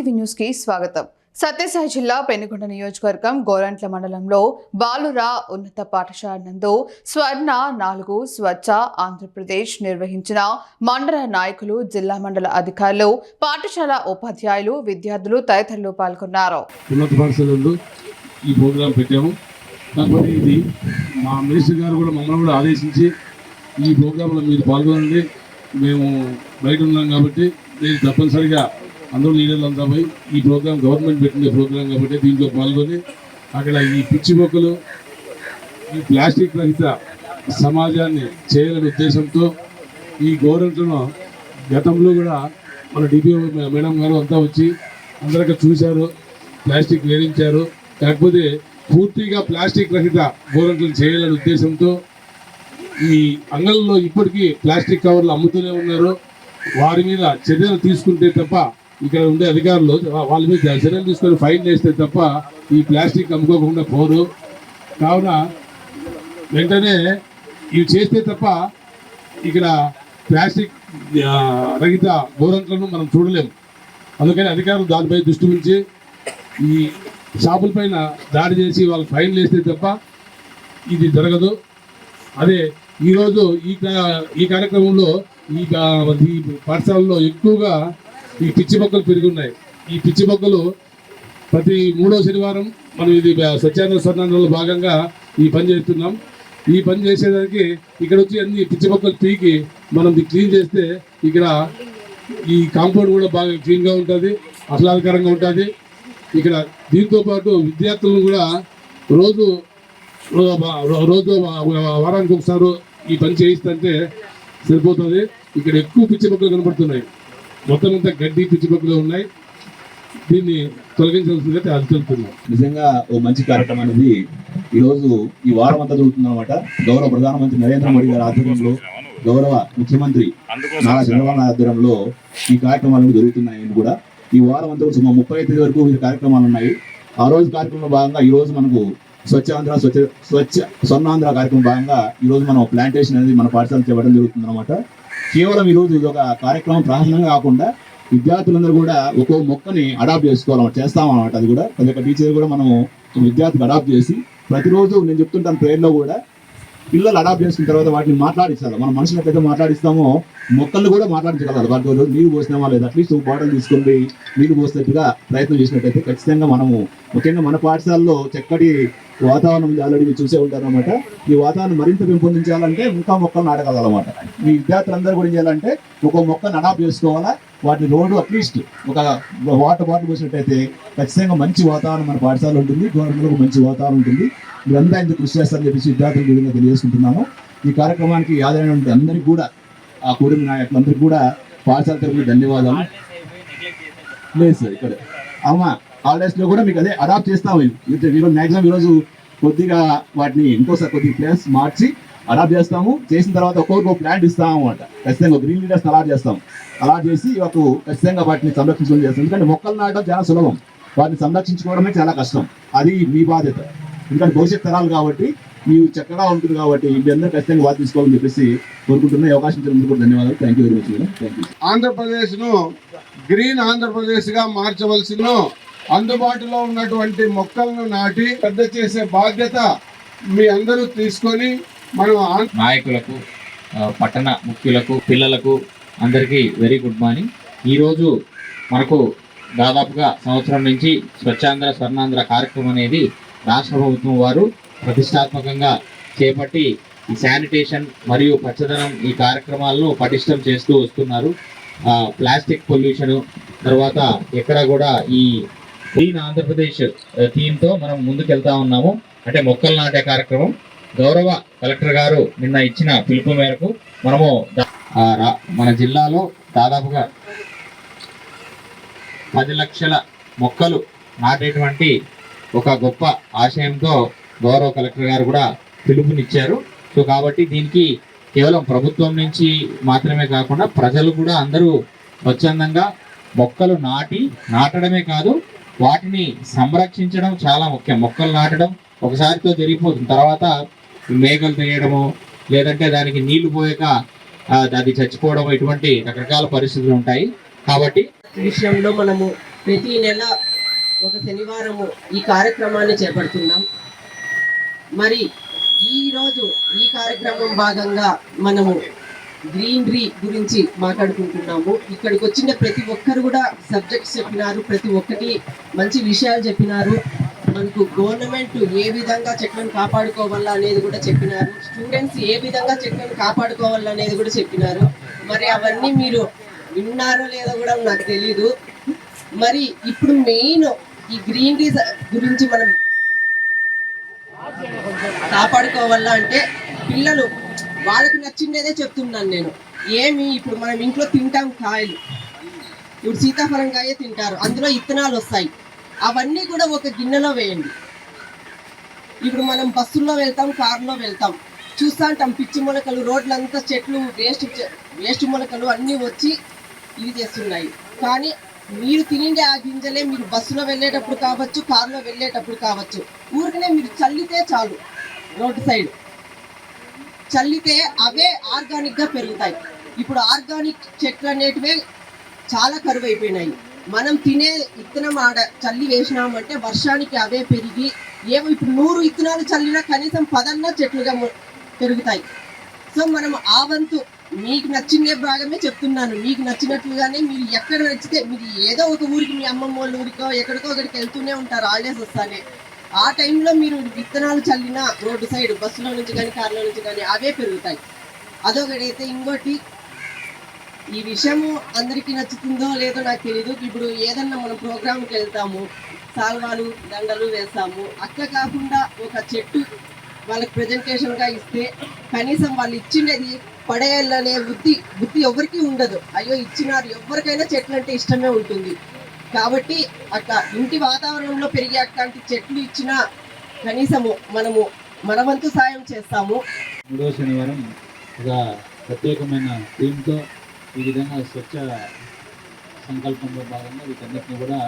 TV న్యూస్కి స్వాగతం. సత్యసాయి జిల్లా పెనుగొండ నియోజకవర్గం గోరంట్ల మండలంలో బాలురా ఉన్నత పాఠశాల నందు స్వర్ణ నాలుగు స్వచ్ఛ ఆంధ్రప్రదేశ్ నిర్వహించిన మండల నాయకులు జిల్లా మండల అధికారులు పాఠశాల ఉపాధ్యాయులు విద్యార్థులు తదితరులు పాల్గొన్నారు. ఉన్నత పాఠశాలలో ఈ ప్రోగ్రాం పెట్టాము. కాకపోతే ఇది మా మినిస్టర్ గారు కూడా మమ్మల్ని కూడా ఆదేశించి ఈ ప్రోగ్రాంలో మీరు పాల్గొనండి. మేము బయట ఉన్నాం కాబట్టి నేను తప్పనిసరిగా అందరూ లీడర్లు అంతా పోయి ఈ ప్రోగ్రాం గవర్నమెంట్ పెట్టిన ప్రోగ్రాం కాబట్టి దీంట్లో పాల్గొని అక్కడ ఈ పిచ్చి మొక్కలు ఈ ప్లాస్టిక్ రహిత సమాజాన్ని చేయాలనే ఉద్దేశంతో ఈ గవర్నమెంట్ను గతంలో కూడా మన డిపిఓ మేడం గారు అంతా వచ్చి అందరికీ చూశారు ప్లాస్టిక్ వేధించారు. కాకపోతే పూర్తిగా ప్లాస్టిక్ రహిత గోరంట్లను చేయాలనే ఉద్దేశంతో ఈ అంగంలో ఇప్పటికీ ప్లాస్టిక్ కవర్లు అమ్ముతూనే ఉన్నారు. వారి మీద చర్యలు తీసుకుంటే తప్ప ఇక్కడ ఉండే అధికారులు వాళ్ళ మీద చర్యలు తీసుకొని ఫైన్ చేస్తే తప్ప ఈ ప్లాస్టిక్ అమ్ముకోకుండా పోరు. కావున వెంటనే ఇవి చేస్తే తప్ప ఇక్కడ ప్లాస్టిక్ రహిత గోరంట్లను మనం చూడలేము. అందుకని అధికారులు దానిపై దృష్టి ఉంచి ఈ షాపుల పైన దాడి చేసి వాళ్ళు ఫైన్ వేస్తే తప్ప ఇది జరగదు. అదే ఈరోజు ఈ ఈ కార్యక్రమంలో ఈ పాఠశాలలో ఎక్కువగా ఈ పిచ్చి మొక్కలు పెరిగి ఉన్నాయి ఈ పిచ్చి మొక్కలు ప్రతి మూడో శనివారం మనం ఇది సత్యానంద స్వర్ణంలో భాగంగా ఈ పని చేస్తున్నాం. ఈ పని చేసేదానికి ఇక్కడ వచ్చి అన్ని పిచ్చి మొక్కలు పీకి మనం క్లీన్ చేస్తే ఇక్కడ ఈ కాంపౌండ్ కూడా బాగా క్లీన్గా ఉంటుంది ఆహ్లాదకరంగా ఉంటుంది. ఇక్కడ దీంతో పాటు విద్యార్థులను కూడా రోజు రోజు వారానికి ఒకసారి ఈ పని చేయిస్తుంటే సరిపోతుంది. ఇక్కడ ఎక్కువ పిచ్చి మొక్కలు కనబడుతున్నాయి మొత్తం అంతా గడ్డి పిచ్చి మొక్కలు ఉన్నాయి దీన్ని తొలగించాల్సిందిగా అది తెలుపుతున్నాం నిజంగా ఓ మంచి కార్యక్రమం అనేది ఈ రోజు ఈ వారం అంతా జరుగుతుంది అనమాట గౌరవ ప్రధానమంత్రి నరేంద్ర మోడీ గారి ఆధ్వర్యంలో గౌరవ ముఖ్యమంత్రి నారా చంద్రబాబు నాయుడు ఆధ్వర్యంలో ఈ కార్యక్రమాలు జరుగుతున్నాయని కూడా ఈ వారం అంతా కూడా సుమారు ముప్పై తేదీ వరకు ఈ కార్యక్రమాలు ఉన్నాయి ఆ రోజు కార్యక్రమంలో భాగంగా ఈ రోజు మనకు స్వచ్ఛాంధ్ర స్వచ్ఛ స్వచ్ఛ స్వర్ణాంధ్ర కార్యక్రమం భాగంగా ఈ రోజు మనం ప్లాంటేషన్ అనేది మన పాఠశాల చేయడం జరుగుతుంది అనమాట కేవలం ఈ రోజు ఇది ఒక కార్యక్రమం ప్రారంభంగా కాకుండా విద్యార్థులందరూ కూడా ఒక్కో మొక్కని అడాప్ట్ చేసుకోవాలన్నమాట చేస్తామన్నమాట అది కూడా. ప్రతి ఒక్క టీచర్ కూడా మనము విద్యార్థికి అడాప్ట్ చేసి ప్రతిరోజు నేను చెప్తుంటాను ప్రేయర్లో కూడా పిల్లలు అడాప్ట్ చేసుకున్న తర్వాత వాటిని మాట్లాడించాలి మన మనుషులు మాట్లాడిస్తామో మొక్కలు కూడా మాట్లాడించగలరు. వాటి రోజు నీరు పోసినామా లేదు? అట్లీస్ట్ బాటిల్ తీసుకొని నీళ్ళు నీరు ప్రయత్నం చేసినట్టయితే ఖచ్చితంగా మనము ముఖ్యంగా మన పాఠశాలలో చక్కటి వాతావరణం ఆల్రెడీ మీరు చూసే ఉంటారు అనమాట ఈ వాతావరణం మరింత పెంపొందించాలంటే ఇంకా మొక్కలు నాటగలమాట మీ విద్యార్థులందరూ కూడా చేయాలంటే ఒక మొక్కను అడాప్ట్ చేసుకోవాలా? వాటిని రోడ్డు అట్లీస్ట్ ఒక వాటర్ బాటిల్ పోసినట్టయితే ఖచ్చితంగా మంచి వాతావరణం మన పాఠశాల ఉంటుంది. గవర్నమెంట్ మంచి వాతావరణం ఉంటుంది. మీరంతా ఇంత కృషి చేస్తారని చెప్పేసి విద్యార్థులకు విధంగా తెలియజేసుకుంటున్నాము. ఈ కార్యక్రమానికి యాదైన అందరికీ కూడా ఆ కూడిన నాయకులందరికీ కూడా పాఠశాల తరపున ధన్యవాదాలు. లేదు సార్ ఇక్కడ. అమ్మా హాలిడేస్లో కూడా మీకు అదే అడాప్ట్ చేస్తాము. ఈరోజు మ్యాక్సిమం ఈరోజు కొద్దిగా వాటిని ఇంకోసారి కొద్దిగా ప్లేస్ మార్చి అడాప్ట్ చేస్తాము. చేసిన తర్వాత ఒక్కొక్క ప్లాంట్ ఇస్తాము అనమాట ఖచ్చితంగా గ్రీన్ లీడర్స్ అలాట్ చేస్తాం. అలాట్ చేసి ఒక ఖచ్చితంగా వాటిని సంరక్షించడం చేస్తాం. ఎందుకంటే మొక్కలు నాటడం చాలా సులభం. వాటిని సంరక్షించుకోవడమే చాలా కష్టం. అది మీ బాధ్యత. ఎందుకంటే భవిష్యత్ తరాలు కాబట్టి మీరు చక్కగా ఉంటుంది కాబట్టి మీ అందరూ ఖచ్చితంగా వాటి తీసుకోవాలని చెప్పేసి కోరుకుంటున్న. అవకాశం ఇచ్చినందుకు కూడా ధన్యవాదాలు. Thank you very much madam thank you ఆంధ్రప్రదేశ్ను గ్రీన్ ఆంధ్రప్రదేశ్గా మార్చవలసిన అందుబాటులో ఉన్నటువంటి మొక్కలను నాటి పెద్ద చేసే బాధ్యత మీ అందరూ తీసుకొని మనం నాయకులకు పట్టణ ముఖ్యులకు పిల్లలకు అందరికీ వెరీ గుడ్ మార్నింగ్ ఈరోజు మనకు దాదాపుగా సంవత్సరం నుంచి స్వచ్ఛాంధ్ర స్వర్ణాంధ్ర కార్యక్రమం అనేది రాష్ట్ర ప్రభుత్వం వారు ప్రతిష్టాత్మకంగా చేపట్టి ఈ శానిటేషన్ మరియు పచ్చదనం ఈ కార్యక్రమాలను పటిష్టం చేస్తూ వస్తున్నారు. ప్లాస్టిక్ పొల్యూషన్ తర్వాత ఎక్కడ కూడా ఈ క్లీన్ ఆంధ్రప్రదేశ్ థీమ్తో మనం ముందుకెళ్తా ఉన్నాము. అంటే మొక్కలు నాటే కార్యక్రమం. గౌరవ కలెక్టర్ గారు నిన్న ఇచ్చిన పిలుపు మేరకు మనము రా- మన జిల్లాలో దాదాపుగా పది లక్షల మొక్కలు నాటేటువంటి ఒక గొప్ప ఆశయంతో గౌరవ కలెక్టర్ గారు కూడా పిలుపునిచ్చారు. సో కాబట్టి దీనికి కేవలం ప్రభుత్వం నుంచి మాత్రమే కాకుండా ప్రజలు కూడా అందరూ స్వచ్ఛందంగా మొక్కలు నాటి నాటడమే కాదు వాటిని సంరక్షించడం చాలా ముఖ్యం. మొక్కలు నాటడం ఒకసారితో జరిగిపోతుంది. తర్వాత మేఘలు తినేయడము లేదంటే దానికి నీళ్ళు పోయాక అది చచ్చిపోవడం ఇటువంటి రకరకాల పరిస్థితులు ఉంటాయి. కాబట్టి విషయంలో మనము ప్రతి నెల ఒక శనివారము ఈ కార్యక్రమాన్ని చేపడుతున్నాం. మరి ఈరోజు ఈ కార్యక్రమం భాగంగా మనము గ్రీనరీ గురించి మాట్లాడుకుంటున్నాము. ఇక్కడికి వచ్చిన ప్రతి ఒక్కరు కూడా సబ్జెక్ట్స్ చెప్పినారు ప్రతి ఒక్కటి మంచి విషయాలు చెప్పినారు. మనకు గవర్నమెంట్ ఏ విధంగా చెట్లను కాపాడుకోవాలా అనేది కూడా చెప్పినారు. స్టూడెంట్స్ ఏ విధంగా చెట్లను కాపాడుకోవాలా అనేది కూడా చెప్పినారు. మరి అవన్నీ మీరు విన్నారో లేదో కూడా నాకు తెలియదు మరి ఇప్పుడు మెయిన్ ఈ గ్రీన్ టీ గురించి మనం కాపాడుకోవాలా అంటే పిల్లలు వాళ్ళకి నచ్చిందేదే చెప్తున్నాను నేను. ఏమి ఇప్పుడు మనం ఇంట్లో తింటాం కాయలు. ఇప్పుడు సీతాఫలం కాయే తింటారు. అందులో ఇత్తనాలు వస్తాయి. అవన్నీ కూడా ఒక గిన్నెలో వేయండి. ఇప్పుడు మనం బస్సుల్లో వెళ్తాం కారులో వెళ్తాం. చూస్తా ఉంటాం పిచ్చి మొలకలు రోడ్లంతా చెట్లు వేస్ట్ వేస్ట్ మొలకలు అన్నీ వచ్చి ఇది చేస్తున్నాయి. కానీ మీరు తినండి ఆ గింజలే మీరు బస్సులో వెళ్ళేటప్పుడు కావచ్చు కారులో వెళ్ళేటప్పుడు కావచ్చు. ఊరికనే మీరు చల్లితే చాలు రోడ్డు సైడ్. చల్లితే అవే ఆర్గానిక్గా పెరుగుతాయి. ఇప్పుడు ఆర్గానిక్ చెట్లు అనేటివే చాలా కరువు అయిపోయినాయి మనం తినే ఇత్తనం ఆడ చల్లి వేసినామంటే వర్షానికి అవే పెరిగి ఏమో ఇప్పుడు నూరు ఇత్తనాలు చల్లినా కనీసం పదన్నా చెట్లుగా పెరుగుతాయి. సో మనం ఆ వంతు మీకు నచ్చిన భాగమే చెప్తున్నాను. మీకు నచ్చినట్లుగానే మీరు ఎక్కడ నచ్చితే మీరు ఏదో ఒక ఊరికి మీ అమ్మమ్మ వాళ్ళ ఊరికో ఎక్కడికో ఒకరికి వెళ్తూనే ఉంటారు హాలిడేస్ వస్తానే. ఆ టైంలో మీరు విత్తనాలు చల్లిన రోడ్డు సైడ్ బస్సులో నుంచి కానీ కార్లో నుంచి కానీ అవే పెరుగుతాయి. అదొకటి అయితే ఇంకోటి. ఈ విషయము అందరికీ నచ్చుతుందో లేదో నాకు తెలియదు ఇప్పుడు ఏదన్నా మనం ప్రోగ్రామ్కి వెళ్తాము సాల్వాలు దండలు వేస్తాము. అట్లా కాకుండా ఒక చెట్టు వాళ్ళకి presentation గా ఇస్తే కనీసం వాళ్ళు ఇచ్చినది పడేయాలనే బుద్ధి బుద్ధి ఎవరికి ఉండదు. అయ్యో ఇచ్చినారు. ఎవరికైనా చెట్లు అంటే ఇష్టమే ఉంటుంది. కాబట్టి అట్లా ఇంటి వాతావరణంలో పెరిగే అట్లాంటి చెట్లు ఇచ్చినా కనీసము మనము మన వంతు సాయం చేస్తాము. మూడో శనివారం ఒక ప్రత్యేకమైన థీమ్తో ఈ విధంగా స్వచ్ఛ సంకల్పంలో భాగంగా వీటన్నిటిని కూడా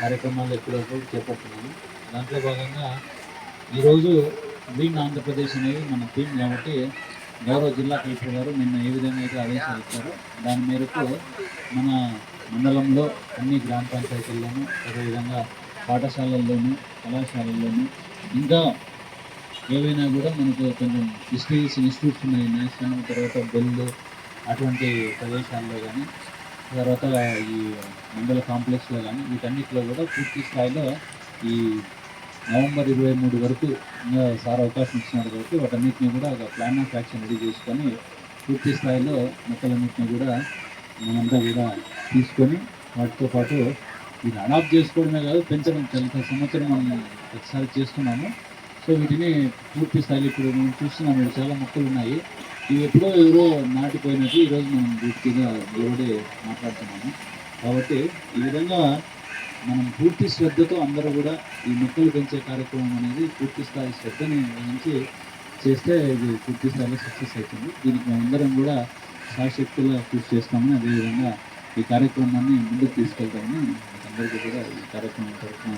కార్యక్రమాలు ఎప్పుడప్పుడు చేపడుతున్నాము. దాంట్లో భాగంగా ఈరోజు దీన్ని ఆంధ్రప్రదేశ్ అనేది మన థీమ్ కాబట్టి గౌరవ జిల్లా కలెక్టర్ గారు నిన్న ఏ విధంగా అయితే ఆదేశాలు ఇచ్చారో దాని మేరకు మన మండలంలో అన్ని గ్రామ పంచాయతీల్లోనూ అదేవిధంగా పాఠశాలల్లోనూ కళాశాలల్లోనూ ఇంకా ఏవైనా కూడా మనకు కొంచెం హిస్టరీస్ ఇన్స్టిట్యూట్స్ ఉన్నాయి. నేషనల్ తర్వాత బెల్లు అటువంటి ప్రదేశాల్లో కానీ తర్వాత ఈ మండల కాంప్లెక్స్లో కానీ వీటన్నిటిలో కూడా పూర్తి స్థాయిలో ఈ నవంబర్ ఇరవై మూడు వరకు ఇంకా సార్ అవకాశం ఇచ్చినారు కాబట్టి వాటన్నిటిని కూడా ఒక ప్లాన్ ఆఫ్ యాక్షన్ రెడీ చేసుకొని పూర్తి స్థాయిలో మొక్కలన్నింటినీ కూడా మనంతా కూడా తీసుకొని వాటితో పాటు ఇది అడాప్ట్ చేసుకోవడమే కాదు పెంచడం. చాలా సంవత్సరం మనం ప్రతిసారి చేస్తున్నాము. సో వీటిని పూర్తి స్థాయిలో ఇప్పుడు మనం చూస్తున్నాము చాలా మొక్కలు ఉన్నాయి. ఇవి ఎప్పుడో ఎవరో నాటిపోయినట్టు ఈరోజు మనం పూర్తిగా నిలబడి మాట్లాడుతున్నాము. కాబట్టి ఈ విధంగా మనం పూర్తి శ్రద్ధతో అందరూ కూడా ఈ మొక్కలు పెంచే కార్యక్రమం అనేది పూర్తి స్థాయి శ్రద్ధని వహించి చేస్తే ఇది పూర్తి స్థాయిలో సక్సెస్ అవుతుంది. దీనికి అందరం కూడా శాశక్తులా కృషి చేస్తామని అదేవిధంగా ఈ కార్యక్రమాన్ని ముందుకు తీసుకెళ్తామని అందరికీ కూడా ఈ కార్యక్రమం తరఫున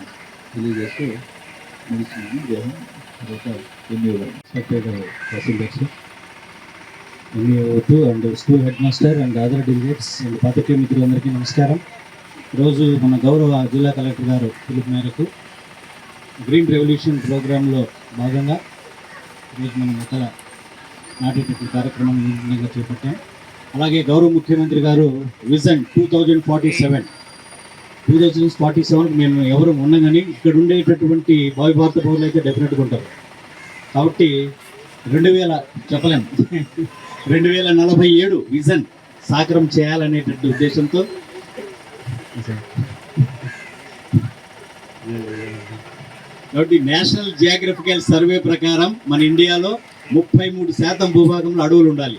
తెలియజేస్తూ ముగిస్తున్నాను. జయం తర్వాత MEO secretary tahsildar MEO too and school head master and other delegates and పాత్రికేయ మిత్రులందరికీ నమస్కారం. ఈరోజు మన గౌరవ జిల్లా కలెక్టర్ గారు పిలుపు మేరకు గ్రీన్ రెవల్యూషన్ ప్రోగ్రాంలో భాగంగా ఈరోజు మనం మొక్కల నాటేటటువంటి కార్యక్రమం నిర్ణయంగా చేపట్టాం. అలాగే గౌరవ ముఖ్యమంత్రి గారు vision two thousand forty seven. Two thousand forty సెవెన్కి మేము ఎవరు ఉండగాని ఇక్కడ ఉండేటటువంటి భావి భారత పౌరులు అయితే డెఫినెట్గా ఉంటారు. కాబట్టి రెండు వేల చెప్పలేము రెండు వేల నలభై ఏడు విజన్ సాకారం చేయాలనేటువంటి ఉద్దేశంతో కాబట్టి నేషనల్ జియాగ్రఫికల్ సర్వే ప్రకారం మన ఇండియాలో ముప్పై మూడు శాతం భూభాగంలో అడవులు ఉండాలి.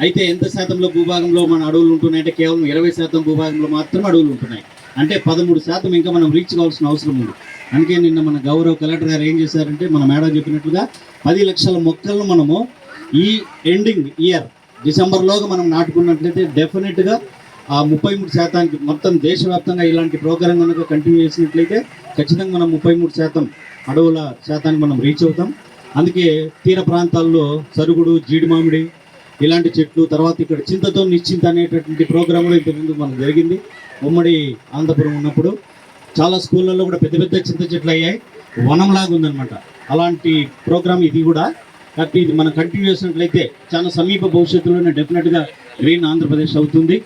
అయితే ఎంత శాతంలో భూభాగంలో మన అడవులు ఉంటున్నాయంటే కేవలం ఇరవై శాతం భూభాగంలో మాత్రం అడవులు ఉంటున్నాయి. అంటే పదమూడు శాతం ఇంకా మనం రీచ్ కావాల్సిన అవసరం ఉంది. అందుకే నిన్న మన గౌరవ కలెక్టర్ గారు ఏం చేశారంటే మన మేడం చెప్పినట్లుగా పది లక్షల మొక్కలను మనము ఈ ఎండింగ్ ఇయర్ డిసెంబర్లోగా మనం నాటుకున్నట్లయితే డెఫినెట్గా ఆ ముప్పై మూడు శాతానికి మొత్తం దేశవ్యాప్తంగా ఇలాంటి ప్రోగ్రాం కనుక కంటిన్యూ చేసినట్లయితే ఖచ్చితంగా మనం ముప్పై మూడు శాతం అడవుల శాతానికి మనం రీచ్ అవుతాం. అందుకే తీర ప్రాంతాల్లో సరుగుడు జీడి మామిడి ఇలాంటి చెట్లు తర్వాత ఇక్కడ చింతతో నిశ్చింత అనేటటువంటి ప్రోగ్రాం కూడా ఇంతకుముందు మనకు జరిగింది. ఉమ్మడి ఆంధ్రపురం ఉన్నప్పుడు చాలా స్కూళ్ళల్లో కూడా పెద్ద పెద్ద చింత చెట్లు అయ్యాయి. వనంలాగా ఉందన్నమాట. అలాంటి ప్రోగ్రాం ఇది కూడా. కాబట్టి ఇది మనం కంటిన్యూ చేసినట్లయితే చాలా సమీప భవిష్యత్తులోనే డెఫినెట్గా గ్రీన్ ఆంధ్రప్రదేశ్ అవుతుంది.